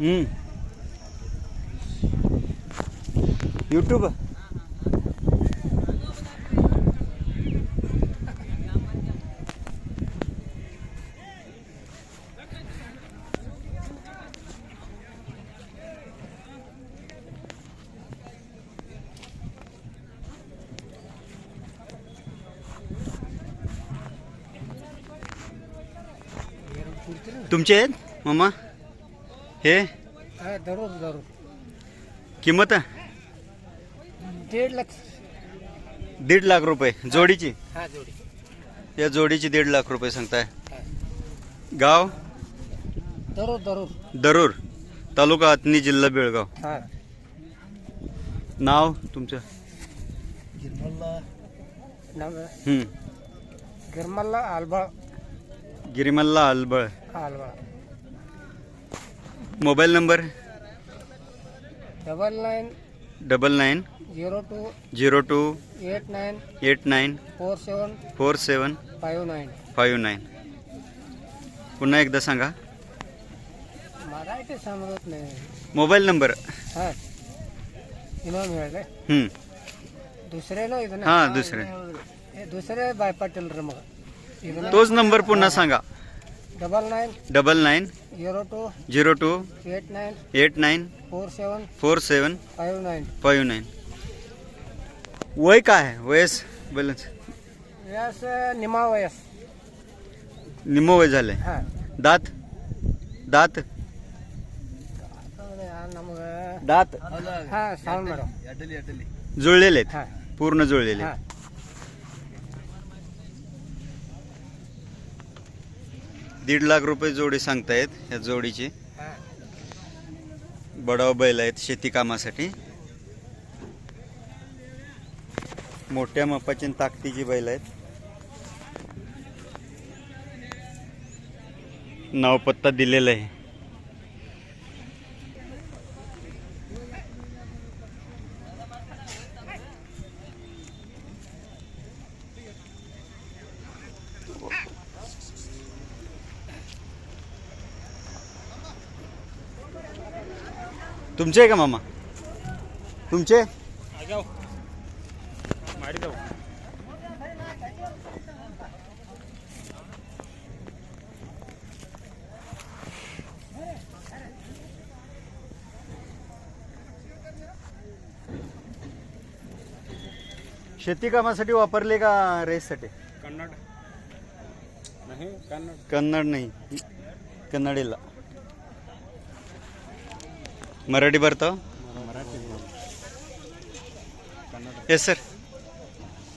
ಹ್ಞೂ ಯೂಟ್ಯೂಬ तुमचे आहेत? मामा? हे? जरूर जरूर किंमत? दीड लाख. दीड लाख रुपये. जोडीची? हा जोडी. या जोडीची दीड लाख रुपये सांगताय. गाव? जरूर जरूर दरूर. तालुका अतनी जिल्हा बेळगाव. हा. नाव तुमचं? गिरमल्ला नाव हम्म. Girmalla Alba Girimalla Albal mobile number? Double nine double nine zero two zero two eight nine eight nine four seven four seven five nine. Five nine. पुन्हा एकदा सांगा. मराठी समजत नाही. Mobile number? हा. दुसरे ना इथं हा, दुसरे. हे दुसरे बाय पाटील तोच नंबर पुन्हा सांगा. Double nine double nine zero two zero two eight nine eight nine four seven four seven five nine. Five nine. वय काय आहे? वयस बॅलन्स व्यास निमा वयस. निम्म वय झालंय. दात? दात? दात? हा सांग मॅडम. जुळलेले आहेत. पूर्ण जुळलेले आहेत. दीड लाख रुपये जोडी सांगतायत ह्या जोडीची. बडाव बैल आहेत शेती कामासाठी. मोठ्या मापाची ताकदीची बैल आहेत. नावपत्ता दिलेला आहे. तुमचे आहे का मामा? तुमचे? शेती कामासाठी वापरले का रेससाठी? कन्नड. नाही कन्नड. कन्नड नाही. कन्नडीला. मराठी भरतं येस सर